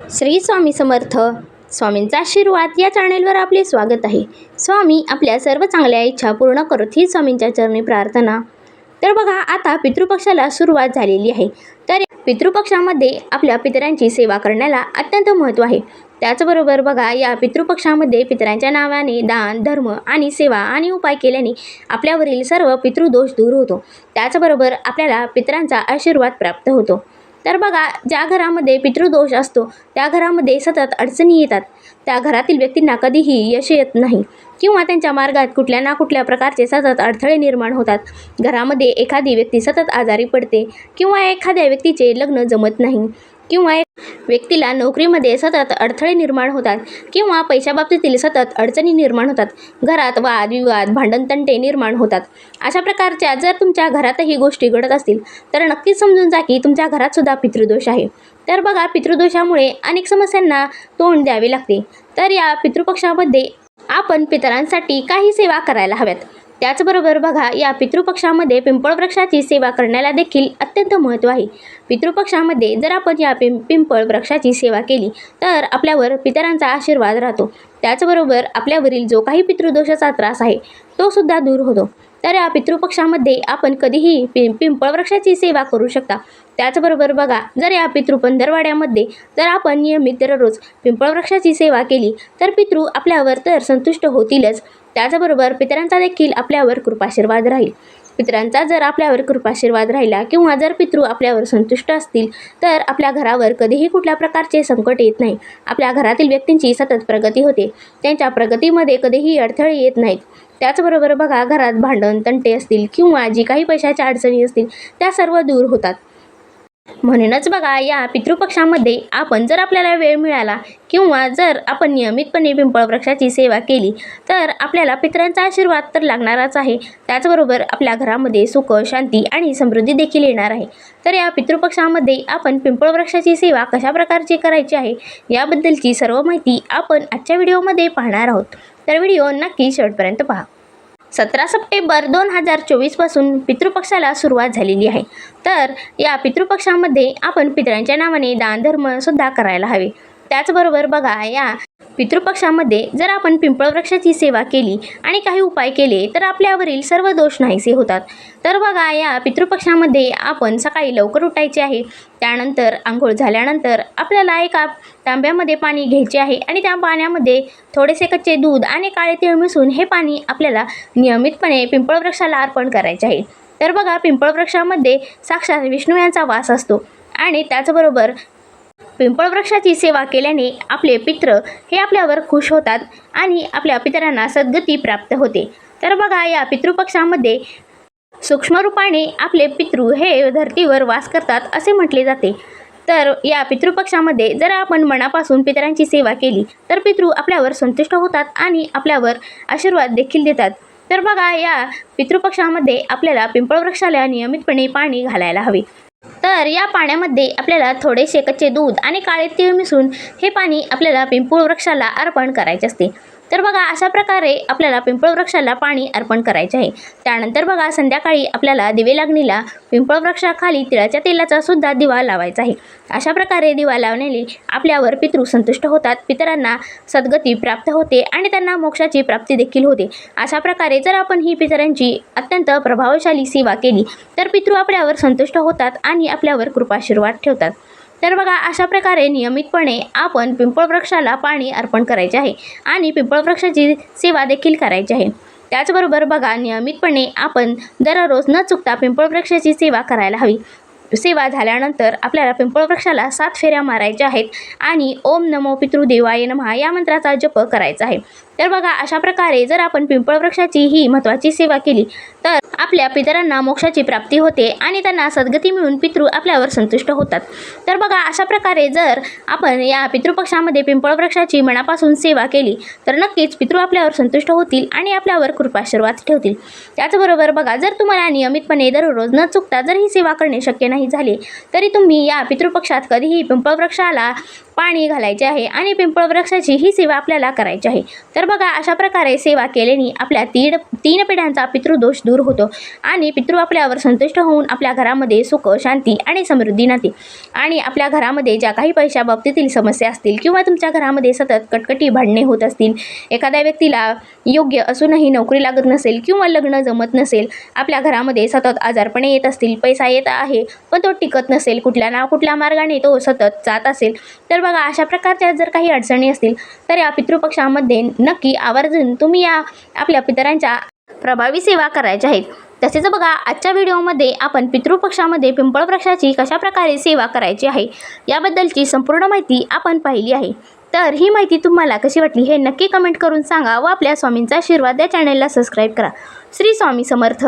श्री स्वामी समर्थ. स्वामींचा आशीर्वाद या चॅनेलवर आपले स्वागत आहे. स्वामी आपल्या सर्व चांगल्या इच्छा पूर्ण करत ही स्वामींच्या चरणी प्रार्थना. तर बघा आता पितृपक्षाला सुरुवात झालेली आहे. तर पितृपक्षामध्ये आपल्या पितरांची सेवा करण्याला अत्यंत महत्त्व आहे. त्याचबरोबर बघा या पितृपक्षामध्ये पितरांच्या नावाने दान धर्म आणि सेवा आणि उपाय केल्याने आपल्यावरील सर्व पितृदोष दूर होतो. त्याचबरोबर आपल्याला पितरांचा आशीर्वाद प्राप्त होतो. तर बघा ज्या घरामध्ये पितृदोष असतो त्या घरामध्ये सतत अडचणी येतात. त्या घरातील व्यक्तींना कधीही यश येत नाही किंवा त्यांच्या मार्गात कुठल्या ना कुठल्या प्रकारचे सतत अडथळे निर्माण होतात. घरामध्ये एखादी व्यक्ती सतत आजारी पडते किंवा एखाद्या व्यक्तीचे लग्न जमत नाही. किंवा एक व्यक्तीला नोकरीमध्ये सतत अडथळे निर्माण होतात किंवा पैशाबाबतीतील सतत अडचणी निर्माण होतात. घरात वाद विवाद भांडणतंटे निर्माण होतात. अशा प्रकारच्या जर तुमच्या घरातही गोष्टी घडत असतील तर नक्कीच समजून जा की तुमच्या घरातसुद्धा पितृदोष आहे. तर बघा पितृदोषामुळे अनेक समस्यांना तोंड द्यावे लागते. तर या पितृपक्षामध्ये आपण पितरांसाठी काही सेवा करायला हव्यात. त्याचबरोबर बघा या पितृपक्षामध्ये पिंपळ वृक्षाची सेवा करण्याला देखील अत्यंत महत्त्व आहे. पितृपक्षामध्ये जर आपण या पिं पिंपळ वृक्षाची सेवा केली तर आपल्यावर पितरांचा आशीर्वाद राहतो. त्याचबरोबर आपल्यावरील जो काही पितृदोषाचा त्रास आहे तो सुद्धा दूर होतो. तर या पितृपक्षामध्ये आपण कधीही पि पिंपळ वृक्षाची सेवा करू शकता. त्याचबरोबर बघा जर या पितृ पंधरवाड्यामध्ये जर आपण नियमित दररोज पिंपळ वृक्षाची सेवा केली तर पितृ आपल्यावर तर संतुष्ट होतीलच. त्याचबरोबर पितरांचा देखील आपल्यावर कृपाशीर्वाद राहील. पितरांचा जर आपल्यावर कृपाशीर्वाद राहिला किंवा जर पितृ आपल्यावर संतुष्ट असतील तर आपल्या घरावर कधीही कुठल्या प्रकारचे संकट येत नाही. आपल्या घरातील व्यक्तींची सतत प्रगती होते. त्यांच्या प्रगतीमध्ये कधीही अडथळे येत नाहीत. त्याचबरोबर बघा घरात भांडण तंटे असतील किंवा जी काही पैशाच्या अडचणी असतील त्या सर्व दूर होतात. म्हणूनच बघा या पितृपक्षामध्ये आपण जर आपल्याला वेळ मिळाला किंवा जर आपण नियमितपणे पिंपळ वृक्षाची सेवा केली तर आपल्याला पितरांचा आशीर्वाद तर लागणारच आहे. त्याचबरोबर आपल्या घरामध्ये सुख शांती आणि समृद्धी देखील येणार आहे. तर या पितृपक्षामध्ये आपण पिंपळ वृक्षाची सेवा कशा प्रकारची करायची आहे याबद्दलची सर्व माहिती आपण आजच्या व्हिडिओमध्ये पाहणार आहोत. तर व्हिडिओ नक्की शेवटपर्यंत पहा. सतरा सप्टेंबर दोन हजार चोवीसपासून पितृपक्षाला सुरुवात झालेली आहे. तर या पितृपक्षामध्ये आपण पितरांच्या नावाने दानधर्मसुद्धा करायला हवे. त्याचबरोबर बघा या पितृपक्षामध्ये जर आपण पिंपळ वृक्षाची सेवा केली आणि काही उपाय केले तर आपल्यावरील सर्व दोष नाहीसे होतात. तर बघा या पितृपक्षामध्ये आपण सकाळी लवकर उठायचे आहे. त्यानंतर आंघोळ झाल्यानंतर आपल्याला एका तांब्यामध्ये पाणी घ्यायचे आहे आणि त्या पाण्यामध्ये थोडेसे कच्चे दूध आणि काळे तीळ मिसळून हे पाणी आपल्याला नियमितपणे पिंपळ वृक्षाला अर्पण करायचे आहे. तर बघा पिंपळ वृक्षामध्ये साक्षात विष्णू यांचा वास असतो आणि त्याचबरोबर पिंपळ वृक्षाची सेवा केल्याने आपले पित्र हे आपल्यावर खुश होतात आणि आपल्या पितरांना सद्गती प्राप्त होते. तर बघा या पितृपक्षामध्ये सूक्ष्म रूपाने आपले पितृ हे धर्तीवर वास करतात असे म्हटले जाते. तर या पितृपक्षामध्ये जर आपण मनापासून पितरांची सेवा केली तर पितृ आपल्यावर संतुष्ट होतात आणि आपल्यावर आशीर्वाद देखील देतात. तर बघा या पितृपक्षामध्ये आपल्याला पिंपळ वृक्षाला नियमितपणे पाणी घालायला हवे. तर या पाण्यामध्ये आपल्याला थोडेसे कच्चे दूध आणि काळे तीळ मिसळून हे पाणी आपल्याला पिंपळ वृक्षाला अर्पण करायचे असते. तर बघा अशा प्रकारे आपल्याला पिंपळ वृक्षाला पाणी अर्पण करायचे आहे. त्यानंतर बघा संध्याकाळी आपल्याला दिवे लागणीला पिंपळ वृक्षाखाली तिळाच्या तेलाचा सुद्धा दिवा लावायचा आहे. अशा प्रकारे दिवा लावण्याने आपल्यावर पितृ संतुष्ट होतात पितरांना सद्गती प्राप्त होते आणि त्यांना मोक्षाची प्राप्ती देखील होते. अशा प्रकारे जर आपण ही पितरांची अत्यंत प्रभावशाली सेवा केली तर पितृ आपल्यावर संतुष्ट होतात आणि आपल्यावर कृपाशीर्वाद ठेवतात. तर बघा अशा प्रकारे नियमितपणे आपण पिंपळ वृक्षाला पाणी अर्पण करायचे आहे आणि पिंपळ वृक्षाची सेवा देखील करायची आहे. त्याचबरोबर बघा नियमितपणे आपण दररोज न चुकता पिंपळ वृक्षाची सेवा करायला हवी. सेवा झाल्यानंतर आपल्याला पिंपळ वृक्षाला सात फेऱ्या मारायच्या आहेत आणि ओम नमो पितृदेवाय नमः या मंत्राचा जप करायचा आहे. तर बघा अशा प्रकारे जर आपण पिंपळ वृक्षाची ही महत्त्वाची सेवा केली तर आपल्या पितरांना मोक्षाची प्राप्ती होते आणि त्यांना सद्गती मिळून पितृ आपल्यावर संतुष्ट होतात. तर बघा अशा प्रकारे जर आपण या पितृपक्षामध्ये पिंपळ वृक्षाची मनापासून सेवा केली तर नक्कीच पितृ आपल्यावर संतुष्ट होतील आणि आपल्यावर कृपाशीर्वाद ठेवतील. त्याचबरोबर बघा जर तुम्हाला नियमितपणे दररोज न चुकता जर ही सेवा करणे शक्य नाही झाले तरी तुम्ही या पितृपक्षात कधीही पिंपळ वृक्षाला पाणी घालायचे आहे आणि पिंपळ वृक्षाची ही सेवा आपल्याला करायची आहे. तर बघा अशा प्रकारे सेवा केल्याने आपल्या तीन तीन पिढ्यांचा पितृदोष दूर होतो आणि पितृ आपल्यावर संतुष्ट होऊन आपल्या घरामध्ये सुख शांती आणि समृद्धी नाते. आणि आपल्या घरामध्ये ज्या काही पैशा बाबतीतील समस्या असतील किंवा तुमच्या घरामध्ये सतत कटकटी भांडणे होत असतील एखाद्या व्यक्तीला योग्य असूनही नोकरी लागत नसेल किंवा लग्न जमत नसेल आपल्या घरामध्ये सतत आजारपणे येत असतील पैसा येत आहे पण तो टिकत नसेल कुठल्या ना कुठल्या मार्गाने तो सतत जात असेल तर बघा अशा प्रकारच्या जर काही अडचणी असतील तर या पितृपक्षामध्ये नक्की आवर्जून तुम्ही या आपल्या पितरांच्या प्रभावी सेवा करायच्या आहेत. तसेच बघा आजच्या व्हिडिओमध्ये आपण पितृपक्षामध्ये पिंपळ वृक्षाची कशाप्रकारे सेवा करायची आहे याबद्दलची संपूर्ण माहिती आपण पाहिली आहे. तर ही माहिती तुम्हाला कशी वाटली हे नक्की कमेंट करून सांगा व आपल्या स्वामींचा आशीर्वाद या चॅनलला सबस्क्राईब करा. श्री स्वामी समर्थ.